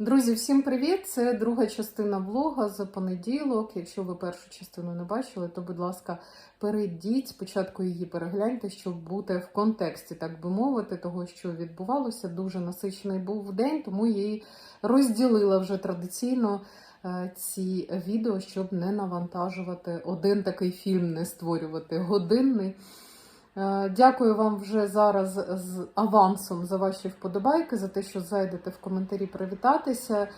Друзі, всім привіт! Це друга частина влога за понеділок. Якщо ви першу частину не бачили, то, будь ласка, перейдіть, спочатку її перегляньте, щоб бути в контексті, так би мовити, того, що відбувалося. Дуже насичений був день, тому її розділила вже традиційно е, ці відео, щоб не навантажувати один такий фільм, не створювати годинний. Е, Дякую вам вже зараз з авансом за ваші вподобайки, за те, що зайдете в коментарі привітатися.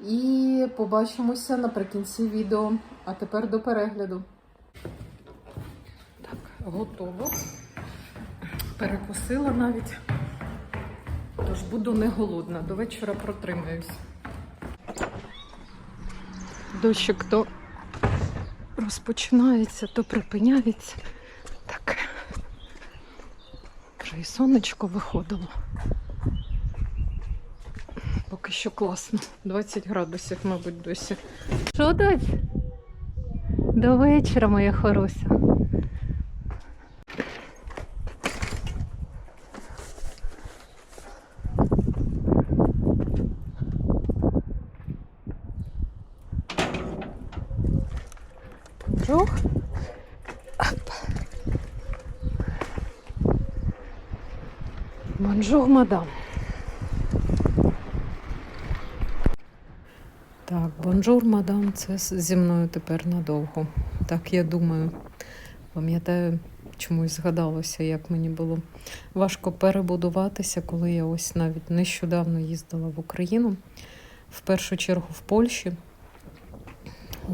І побачимося наприкінці відео. А тепер до перегляду. Так, готово. Перекусила навіть. Тож буду не голодна. До вечора протримаюсь. Дощик то розпочинається, то припиняється. Так. Вже і сонечко виходило. Поки що класно. 20 градусів, мабуть, досі. Що дать? До вечора, моя хороша. Бонжур. Бонжур, мадам. Так, бонжур, мадам, це зі мною тепер надовго. Так, я думаю. Пам'ятаю, чомусь згадалося, як мені було важко перебудуватися, коли я ось навіть нещодавно їздила в Україну, в першу чергу в Польщі.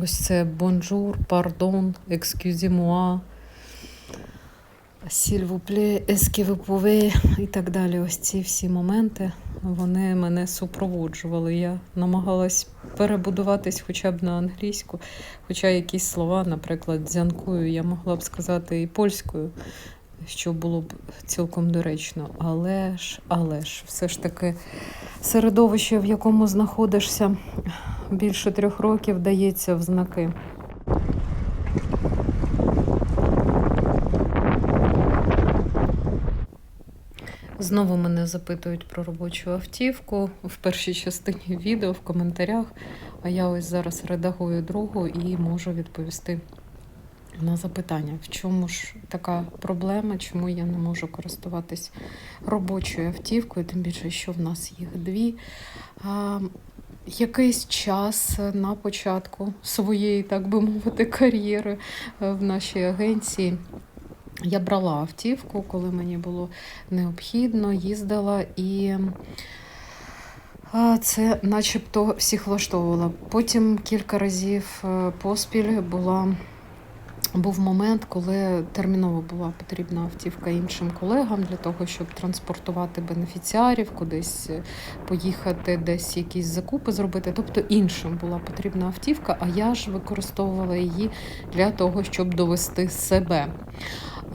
Ось це бонжур, пардон, екскюзі-муа, vous pouvez і так далі. Ось ці всі моменти вони мене супроводжували. Я намагалась перебудуватись хоча б на англійську, хоча якісь слова, наприклад, дзянкою, я могла б сказати і польською, що було б цілком доречно. Але ж, але ж, все ж таки середовище, в якому знаходишся більше трьох років, дається в знаки. Знову мене запитують про робочу автівку в першій частині відео, в коментарях. А я ось зараз редагую другу і можу відповісти на запитання, в чому ж така проблема, чому я не можу користуватись робочою автівкою, тим більше, що в нас їх дві. А, якийсь час на початку своєї, так би мовити, кар'єри е, в нашій агенції. Я брала автівку, коли мені було необхідно, їздила і це начебто всіх влаштовувало. Потім кілька разів е, поспіль була. Був момент, коли терміново була потрібна автівка іншим колегам для того, щоб транспортувати бенефіціарів, кудись е, поїхати, десь якісь закупи зробити. Тобто іншим була потрібна автівка, а я ж використовувала її для того, щоб довести себе.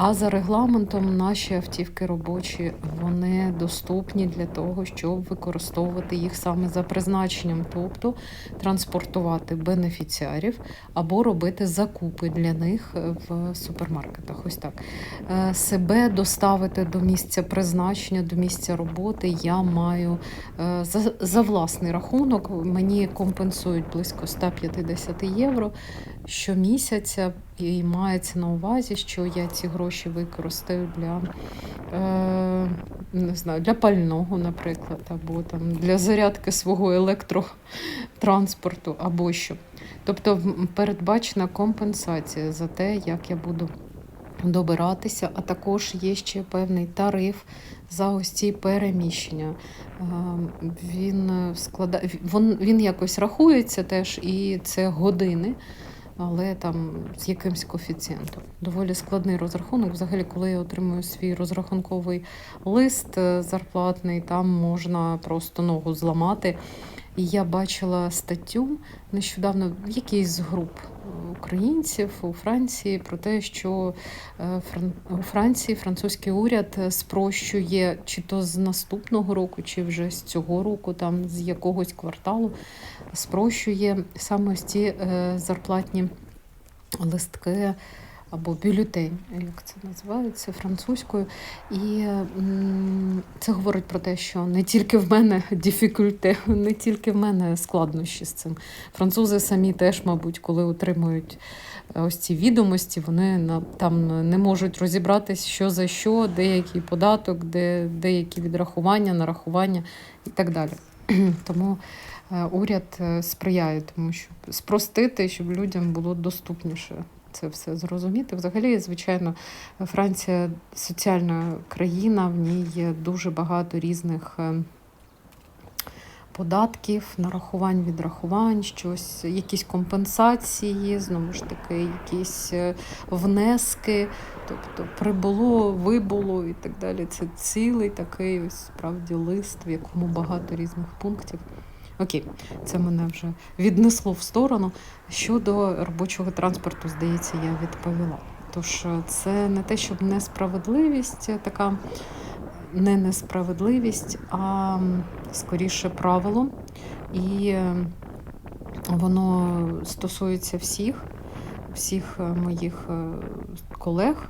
А за регламентом наші автівки робочі вони доступні для того, щоб використовувати їх саме за призначенням, тобто транспортувати бенефіціарів або робити закупи для них в супермаркетах. Ось так Е, себе доставити до місця призначення, до місця роботи я маю е, за, за власний рахунок. Мені компенсують близько 150 євро щомісяця, і мається на увазі, що я ці гроші використаю для, е, не знаю, для пального, наприклад, або там для зарядки свого електротранспорту, або що. Тобто передбачена компенсація за те, як я буду добиратися, а також є ще певний тариф за ось ці переміщення. Е, Він е, склада... він, він якось рахується теж, і це години але там з якимсь коефіцієнтом. Доволі складний розрахунок. Взагалі, коли я отримую свій розрахунковий лист е, зарплатний, там можна просто ногу зламати. І я бачила статтю нещодавно в якійсь з груп українців у Франції про те, що е, у Франції французький уряд спрощує чи то з наступного року, чи вже з цього року, там з якогось кварталу, спрощує саме ці е, зарплатні листки або бюлетень, як це називається французькою. І це говорить про те, що не тільки в мене дефікульте, не тільки в мене складнощі з цим. Французи самі теж, мабуть, коли отримують е, ось ці відомості, вони там не можуть розібратись, що за що, де який податок, де, де які відрахування, нарахування і так далі. Тому е, уряд е, сприяє тому, щоб спростити, щоб людям було доступніше це все зрозуміти. Взагалі, звичайно, Франція соціальна країна, в ній є дуже багато різних. е, Податків, нарахувань, відрахувань, щось, якісь компенсації, знову ж таки, якісь е, внески, тобто прибуло, вибуло і так далі. Це цілий такий ось справді лист, в якому багато різних пунктів. Окей, це мене вже віднесло в сторону. Щодо робочого транспорту, здається, я відповіла. Тож е, це не те, щоб несправедливість е, така не несправедливість, а скоріше правило. І е, воно стосується всіх, всіх моїх колег.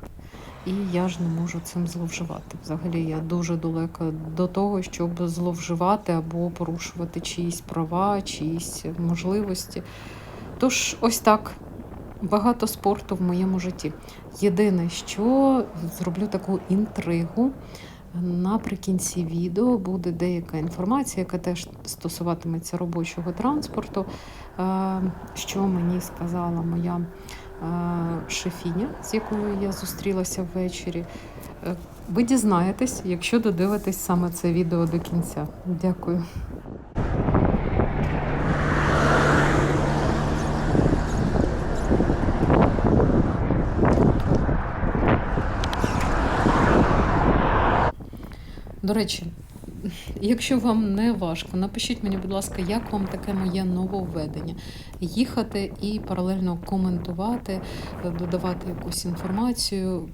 І я ж не можу цим зловживати. Взагалі, я дуже далека до того, щоб зловживати або порушувати чиїсь права, чиїсь можливості. Тож, ось так. Багато спорту в моєму житті. Єдине, що зроблю таку інтригу. Наприкінці відео буде деяка інформація, яка теж стосуватиметься робочого транспорту, е, що мені сказала моя шефіня, з якою я зустрілася ввечері. Е, Ви дізнаєтесь, якщо додивитесь саме це відео до кінця. Дякую. До речі, якщо вам не важко, напишіть мені, будь ласка, як вам таке моє нововведення. Їхати і паралельно коментувати, додавати якусь інформацію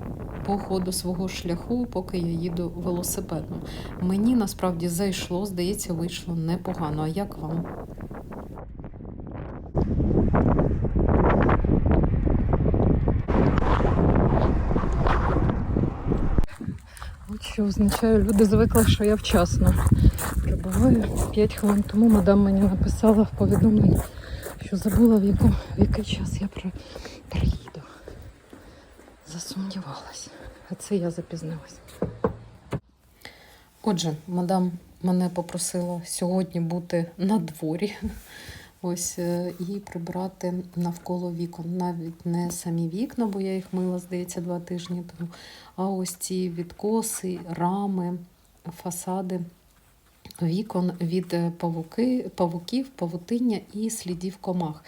по ходу свого шляху, поки я їду велосипедом. Мені насправді зайшло, здається, вийшло непогано. А як вам? От що означає, люди звикли, що я вчасно прибуваю. 5 хвилин тому мадам мені написала в повідомленні, що забула, в, яку, в який час я при, приїду. Засумнівалась. А це я запізнилась. Отже, мадам мене попросила сьогодні бути на дворі. Ось е, і прибрати навколо вікон. Навіть не самі вікна, бо я їх мила, здається, два тижні тому. А ось ці відкоси, рами, фасади вікон від е, павуки, павуків, павутиння і слідів комах.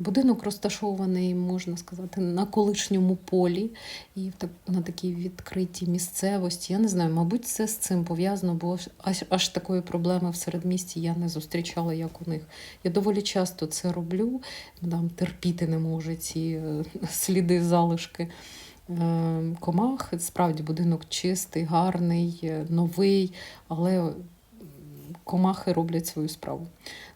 Будинок розташований, можна сказати, на колишньому полі і на такій відкритій місцевості. Я не знаю, мабуть, це з цим пов'язано, бо аж, аж такої проблеми в середмісті я не зустрічала, як у них. Я доволі часто це роблю, там терпіти не можу ці е, сліди, залишки е, комах. Справді будинок чистий, гарний, е, новий, але комахи роблять свою справу.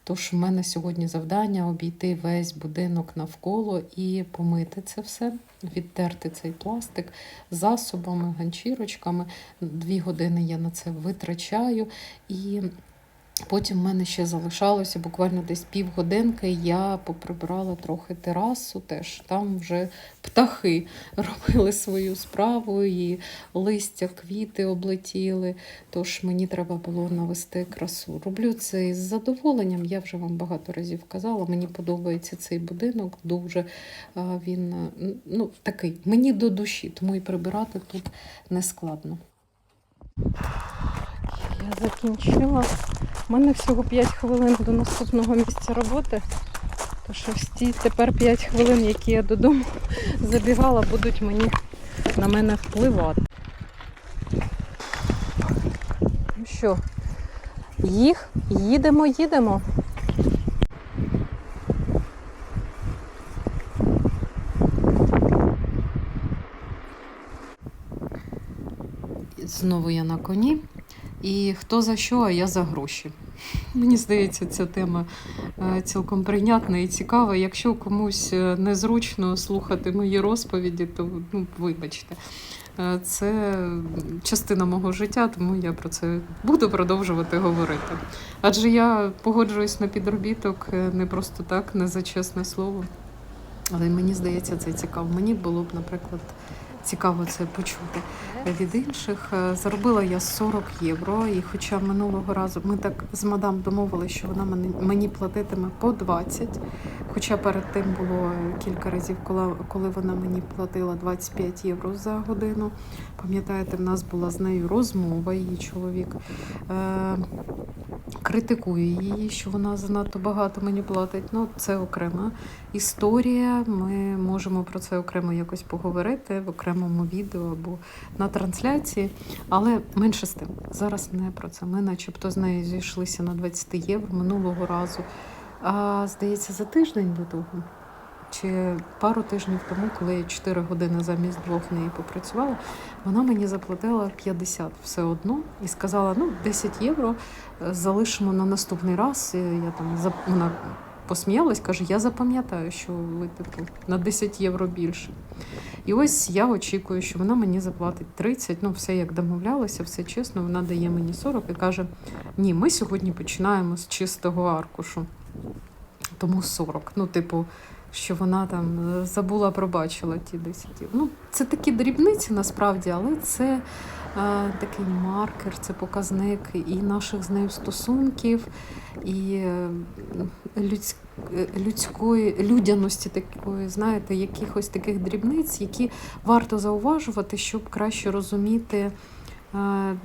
Тож в мене сьогодні завдання обійти весь будинок навколо і помити це все, відтерти цей пластик засобами, ганчірочками. Дві години я на це витрачаю. І потім в мене ще залишалося буквально десь півгодинки. Я поприбирала трохи терасу теж. Там вже птахи робили свою справу, і листя, квіти облетіли. Тож мені треба було навести красу. Роблю це із задоволенням. Я вже вам багато разів казала. Мені подобається цей будинок. Дуже він ну, такий мені до душі, тому і прибирати тут не складно. Я закінчила. У мене всього 5 хвилин до наступного місця роботи. Тож ось ті тепер 5 хвилин, які я додому забігала, будуть мені на мене впливати. Ну що, їх, їдемо, їдемо. Знову я на коні. І хто за що, а я за гроші. Мені здається, ця тема е, цілком прийнятна і цікава. Якщо комусь е, незручно слухати мої розповіді, то ну, вибачте. Е, Це частина мого життя, тому я про це буду продовжувати говорити. Адже я погоджуюсь на підробіток не просто так, не за чесне слово. Але мені здається, це цікаво. Мені було б, наприклад, цікаво це почути від інших. Е, Заробила я 40 євро, і хоча минулого разу ми так з мадам домовилися, що вона мені, мені платитиме по 20, хоча перед тим було кілька разів, коли, коли вона мені платила 25 євро за годину. Пам'ятаєте, в нас була з нею розмова, її чоловік е, критикує її, що вона занадто багато мені платить. Ну, це окрема історія. Ми можемо про це окремо якось поговорити в окремому відео або на трансляції. Але менше з тим, зараз не про це. Ми, начебто, з нею зійшлися на 20 євро минулого разу. А здається, за тиждень до того. Чи пару тижнів тому, коли я 4 години замість двох неї попрацювала, вона мені заплатила 50 все одно і сказала: ну, 10 євро е, залишимо на наступний раз. Я там вона посміялась, каже: Я запам'ятаю, що ви типу на 10 євро більше. І ось я очікую, що вона мені заплатить 30, ну все як домовлялося, все чесно, вона дає мені 40 і каже: Ні, ми сьогодні починаємо з чистого аркушу. Тому 40. Ну, типу, що вона там е, забула, пробачила ті 10 євро. Ну, це такі дрібниці насправді, але це такий маркер, це показник і наших з нею стосунків, і е, людсь, е, людської людяності такої, знаєте, якихось таких дрібниць, які варто зауважувати, щоб краще розуміти е,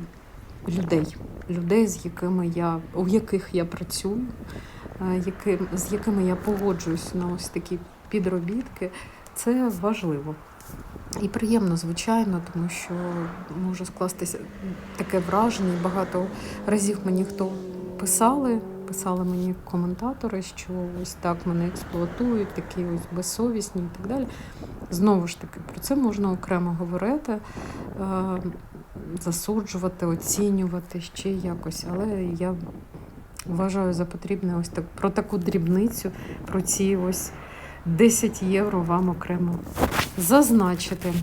людей, людей, з якими я, у яких я працюю, е, з якими я погоджуюсь на ось такі підробітки. Це важливо. І приємно, звичайно, тому що може скластися таке враження. Багато разів мені хто писали, писали мені коментатори, що ось так мене експлуатують, такі ось безсовісні і так далі. Знову ж таки, про це можна окремо говорити, е, засуджувати, оцінювати ще якось. Але я вважаю за потрібне ось так про таку дрібницю, про ці ось 10 євро вам окремо зазначити.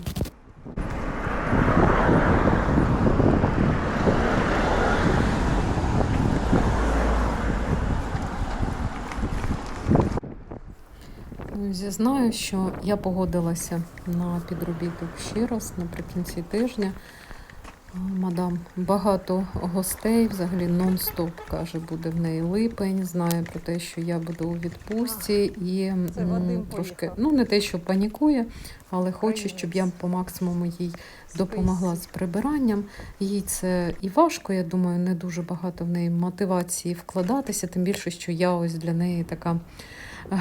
Зізнаю, що я погодилася на підробіток ще раз наприкінці тижня. Мадам, багато гостей, взагалі нон-стоп, каже, буде в неї липень. Знає про те, що я буду у відпустці і м, трошки, ну не те, що панікує, але хоче, щоб я по максимуму їй допомогла з прибиранням. Їй це і важко, я думаю, не дуже багато в неї мотивації вкладатися, тим більше, що я ось для неї така е,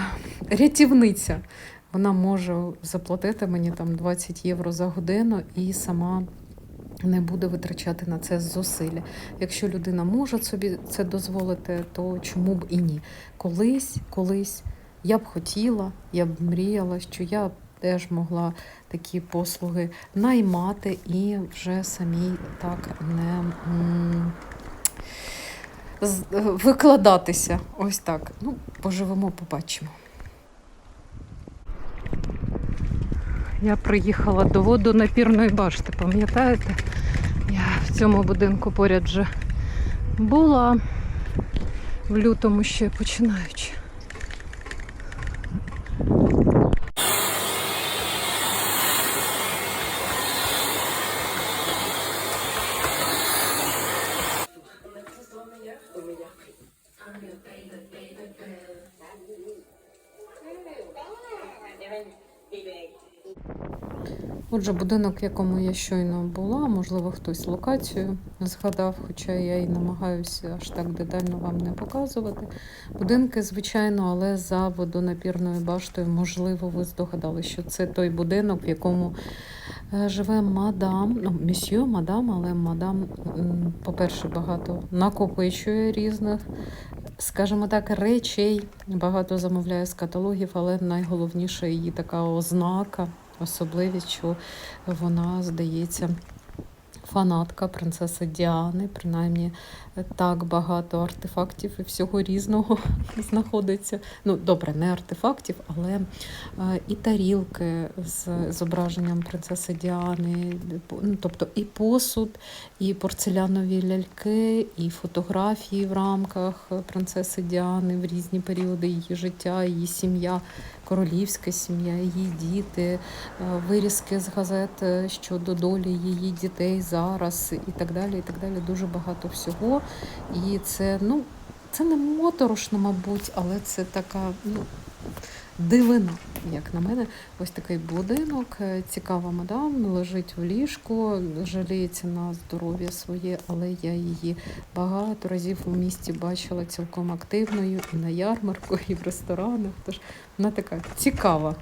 рятівниця. Вона може заплатити мені там 20 євро за годину і сама не буде витрачати на це зусилля. Якщо людина може собі це дозволити, то чому б і ні? Колись, колись я б хотіла, я б мріяла, що я теж могла такі послуги наймати і вже самій так не м, викладатися. Ось так. Ну, поживемо, побачимо. Я приїхала до водонапірної башти, пам'ятаєте? Я в цьому будинку поряд вже була в лютому ще починаючи. Отже, будинок, в якому я щойно була, можливо, хтось локацію згадав, хоча я і намагаюся аж так детально вам не показувати. Будинки, звичайно, але за водонапірною баштою, можливо, ви здогадали, що це той будинок, в якому е, живе мадам, ну, місьє, мадам, але мадам, по-перше, багато накопичує різних, скажімо так, речей. Багато замовляє з каталогів, але найголовніше її така ознака особливість, що вона, здається, фанатка принцеси Діани, принаймні е, так багато артефактів і всього різного знаходиться. Ну, добре, не артефактів, але е, і тарілки з зображенням принцеси Діани, ну, тобто і посуд, і порцелянові ляльки, і фотографії в рамках принцеси Діани в різні періоди її життя, її сім'я, королівська сім'я, її діти, е, вирізки з газет е, щодо долі її дітей зараз і так далі. І так далі. Дуже багато всього. І це, ну, це не моторошно, мабуть, але це така ну, дивина, як на мене. Ось такий будинок. Е, Цікава мадам, лежить в ліжку, жаліється на здоров'я своє, але я її багато разів у місті бачила цілком активною і на ярмарку, і в ресторанах. Тож вона така цікава.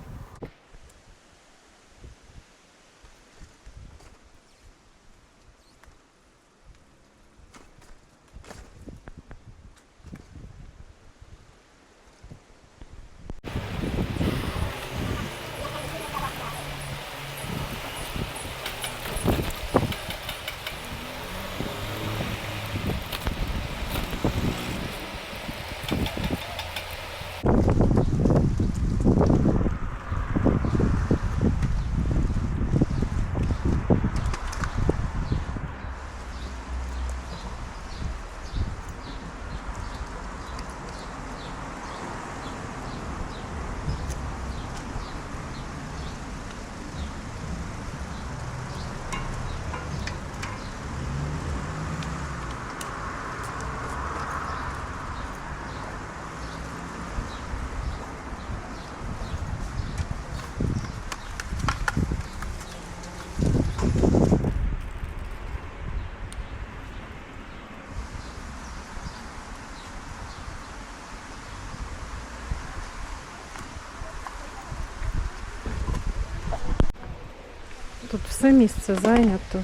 Все місце зайнято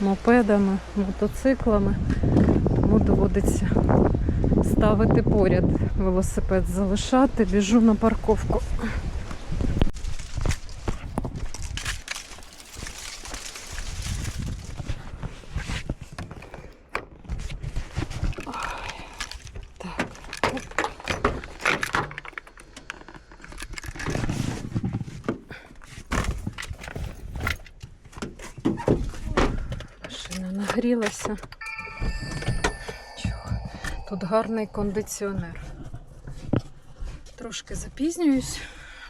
мопедами, мотоциклами, тому доводиться ставити поряд велосипед, залишати, біжу на парковку. Ой, Так. оп. Машина нагрілася. Чого? Тут гарний кондиціонер. Трошки запізнююсь,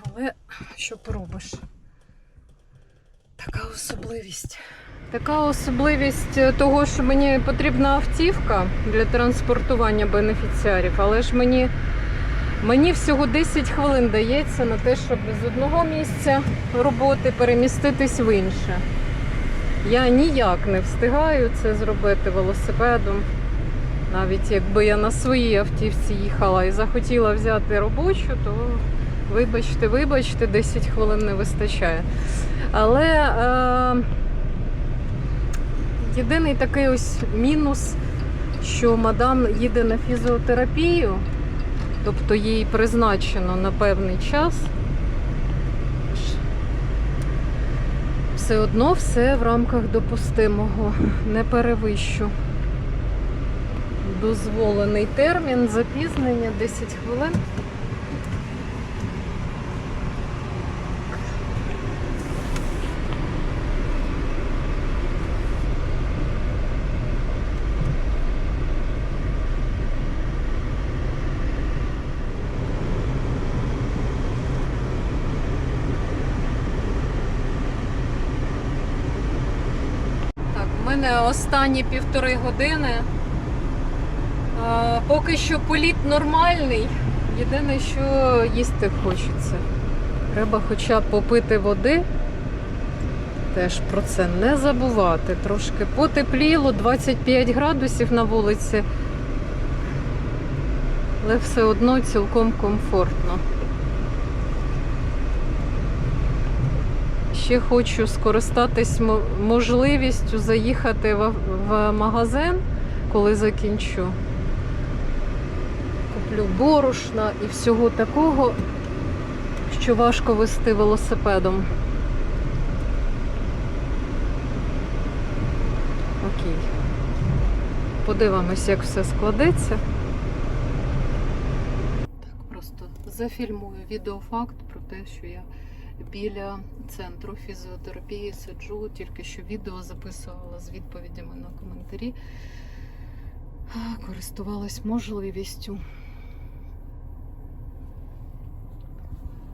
але що поробиш? Така особливість. Така особливість того, що мені потрібна автівка для транспортування бенефіціарів, але ж мені, мені всього 10 хвилин дається на те, щоб з одного місця роботи переміститись в інше. Я ніяк не встигаю це зробити велосипедом. Навіть якби я на своїй автівці їхала і захотіла взяти робочу, то вибачте, вибачте, 10 хвилин не вистачає. Але е, єдиний такий ось мінус, що мадам їде на фізіотерапію, тобто їй призначено на певний час. Все одно все в рамках допустимого, не перевищу. Дозволений термін, запізнення 10 хвилин. Мене останні півтори години. Поки що політ нормальний. Єдине, що їсти хочеться. Треба хоча б попити води. Теж про це не забувати. Трошки потепліло, 25 градусів на вулиці. Але все одно цілком комфортно. Ще хочу скористатись можливістю заїхати в магазин, коли закінчу. Куплю борошна і всього такого, що важко вести велосипедом. окей. Подивимось, як все складеться. Так, просто зафільмую відеофакт про те, що я біля центру фізіотерапії сиджу, тільки що відео записувала з відповідями на коментарі. Користувалась можливістю.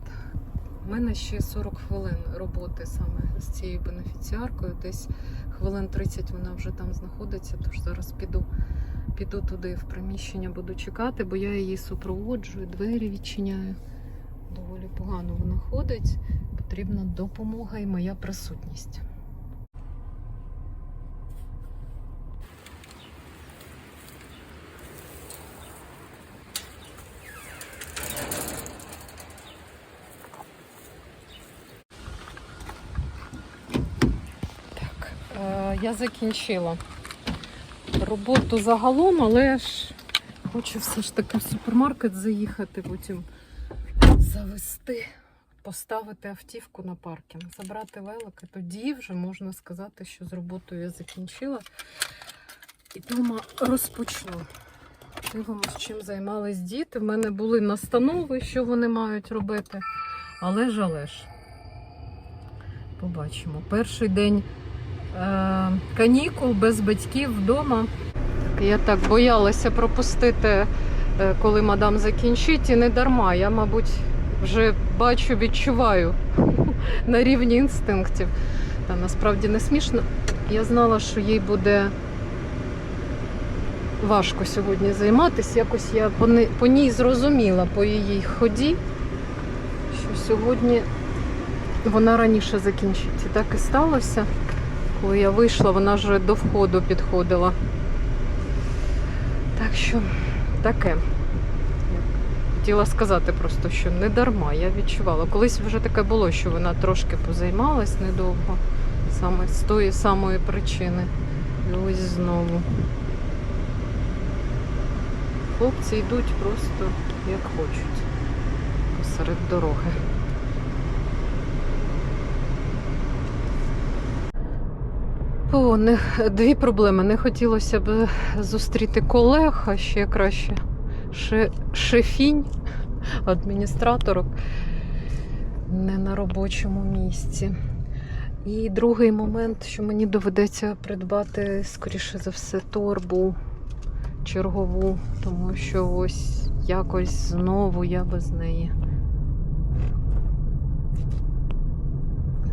Так, У мене ще 40 хвилин роботи саме з цією бенефіціаркою. Десь хвилин 30 вона вже там знаходиться, тож зараз піду, піду туди в приміщення, буду чекати, бо я її супроводжую, двері відчиняю. Доволі погано вона ходить. Потрібна допомога і моя присутність. Так, е, я закінчила роботу загалом, але ж хочу все ж таки в супермаркет заїхати, потім завести, поставити автівку на паркінг, забрати велик, і тоді вже можна сказати, що з роботою я закінчила. І дома розпочну. Дивимось, чим займались діти. В мене були настанови, що вони мають робити. Але ж, але ж. Побачимо. Перший день канікул без батьків вдома. Я так боялася пропустити, е, коли мадам закінчить, і не дарма. Я, мабуть, вже бачу, відчуваю на рівні інстинктів. Та насправді не смішно. Я знала, що їй буде важко сьогодні займатися. Якось я по ній зрозуміла по її ході, що сьогодні вона раніше закінчить. І так і сталося. Коли я вийшла, вона вже до входу підходила. Так що таке. Хотіла сказати просто, що не дарма, я відчувала. Колись вже таке було, що вона трошки позаймалась недовго, саме з тої самої причини. І ось знову. Хлопці йдуть просто як хочуть посеред дороги. О, не, дві проблеми. Не хотілося б зустріти колег, а ще краще ше, шефінь, адміністраторок не на робочому місці. І другий момент, що мені доведеться придбати, скоріше за все, торбу чергову, тому що ось якось знову я без неї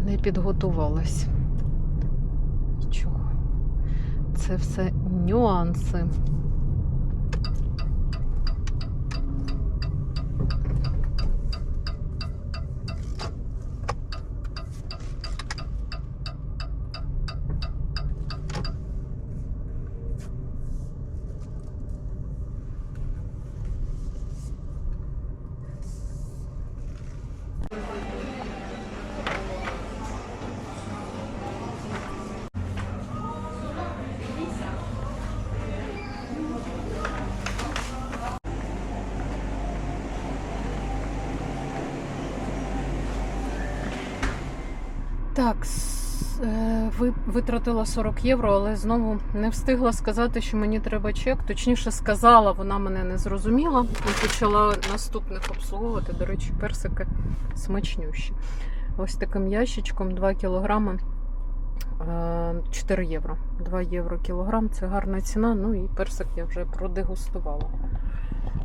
не підготувалась. Нічого. Це все нюанси. Так, е, ви- витратила 40 євро, але знову не встигла сказати, що мені треба чек. Точніше сказала, вона мене не зрозуміла і почала наступних обслуговувати. До речі, персики смачнющі. Ось таким ящичком 2 кілограми. е, 4 євро. 2 євро кілограм це гарна ціна. Ну і персик я вже продегустувала.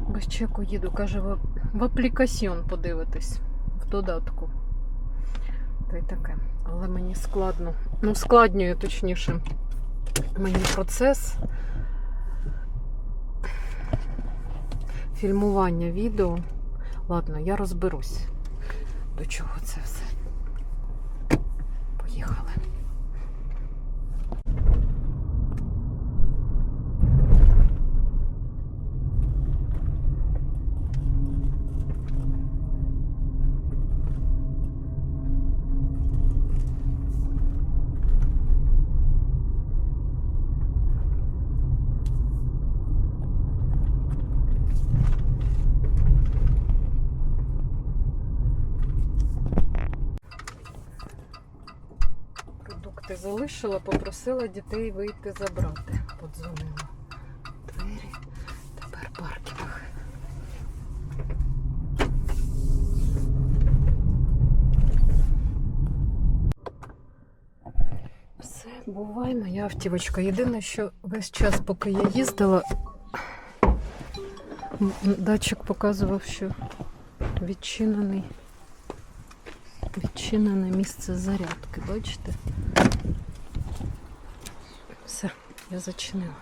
Без чеку їду, каже, в, аплікасьон подивитись в додатку. Та й таке. Але мені складно. Ну, складнює точніше мені процес фільмування відео. Ладно, я розберусь, до чого це все. Поїхали. Залишила, попросила дітей вийти забрати. Подзвонила. Двері, тепер паркінг. Все, бувай, моя автівочка. Єдине, що весь час, поки я їздила, датчик показував, що відчинений, відчинене місце зарядки. Бачите? Все, я зачинила.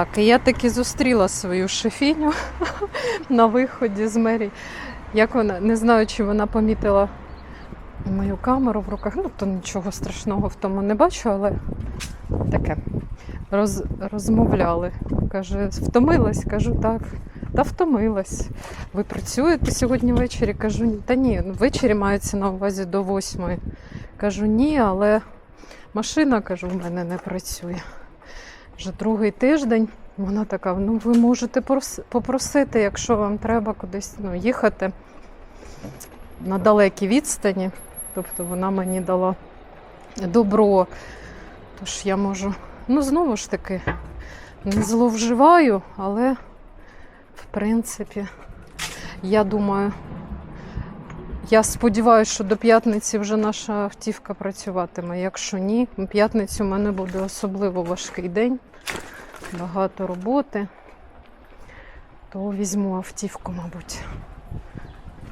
Так, я таки зустріла свою шефіню на виході з мерії. Як вона, не знаю, чи вона помітила мою камеру в руках. Ну, то нічого страшного в тому не бачу, але таке. Роз, розмовляли. Каже, втомилась? Кажу, так. Та втомилась. Ви працюєте сьогодні ввечері? Кажу, та ні, ну, ввечері мається на увазі до восьмої. Кажу, ні, але машина, кажу, в мене не працює. Вже другий тиждень. Вона така: ну ви можете попросити, якщо вам треба кудись ну, їхати на далекій відстані. Тобто вона мені дала добро. Тож я можу, ну знову ж таки, не зловживаю, але в принципі, я думаю, я сподіваюся, що до п'ятниці вже наша автівка працюватиме. Якщо ні, п'ятницю в мене буде особливо важкий день, багато роботи, то візьму автівку, мабуть.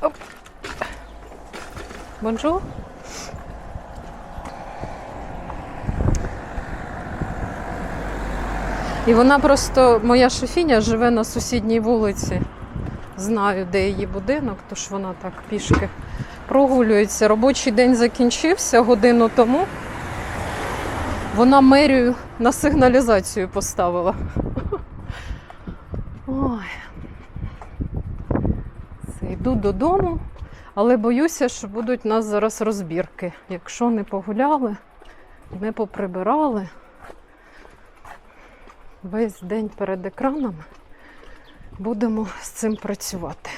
Оп. Бонжур. І вона просто, моя шефіня живе на сусідній вулиці. Знаю, де її будинок, тож вона так пішки прогулюється. Робочий день закінчився годину тому. Вона мерію на сигналізацію поставила. Ой. Все, йду додому, але боюся, що будуть у нас зараз розбірки. Якщо не погуляли, не поприбирали весь день перед екранами, будемо з цим працювати.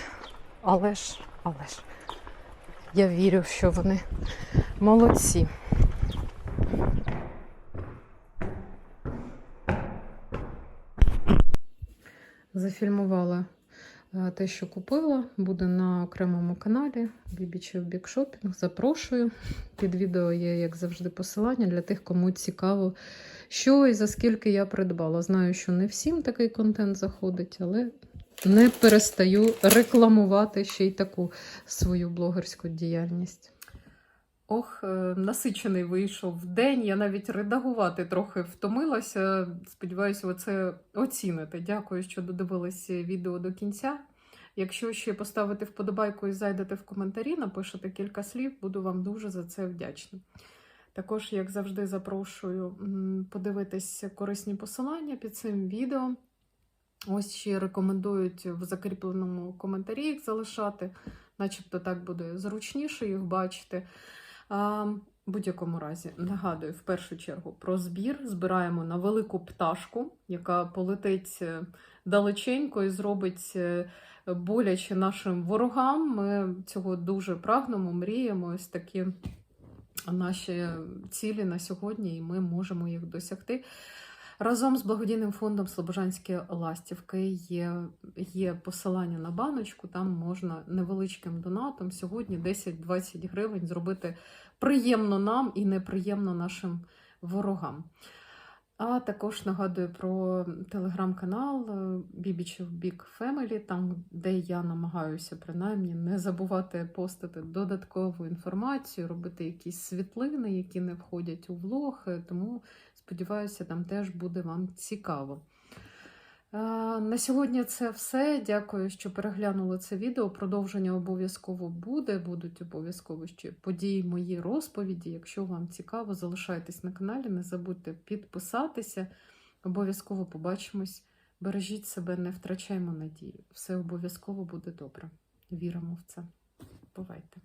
Але ж, але ж, я вірю, що вони молодці. Зафільмувала е, те, що купила, буде на окремому каналі Бібічев Бік Шопінг. Запрошую. Під відео є, як завжди, посилання для тих, кому цікаво, що і за скільки я придбала. Знаю, що не всім такий контент заходить, але не перестаю рекламувати ще й таку свою блогерську діяльність. Ох, е, насичений вийшов день. Я навіть редагувати трохи втомилася. Сподіваюся, ви це оціните. Дякую, що додивились відео до кінця. Якщо ще поставите вподобайку і зайдете в коментарі, напишете кілька слів, буду вам дуже за це вдячна. Також, як завжди, запрошую подивитись корисні посилання під цим відео. Ось ще рекомендують в закріпленому коментарі їх залишати, начебто так буде зручніше їх бачити. В будь-якому разі, нагадую, в першу чергу про збір. Збираємо на велику пташку, яка полетить е, далеченько і зробить е, боляче нашим ворогам. Ми цього дуже прагнемо, мріємо. Ось такі наші цілі на сьогодні, і ми можемо їх досягти. Разом з благодійним фондом Слобожанські ластівки є, є посилання на баночку. Там можна невеличким донатом сьогодні 10-20 гривень зробити приємно нам і неприємно нашим ворогам. А також нагадую про телеграм-канал Бібічев Big Family, там, де я намагаюся принаймні не забувати постити додаткову інформацію, робити якісь світлини, які не входять у влог. Тому сподіваюся, там теж буде вам цікаво. Е, На сьогодні це все. Дякую, що переглянули це відео. Продовження обов'язково буде. Будуть обов'язково ще події мої розповіді. Якщо вам цікаво, залишайтесь на каналі, не забудьте підписатися. Обов'язково побачимось Бережіть себе, не втрачаймо надії. Все обов'язково буде добре. Віримо в це. Бувайте.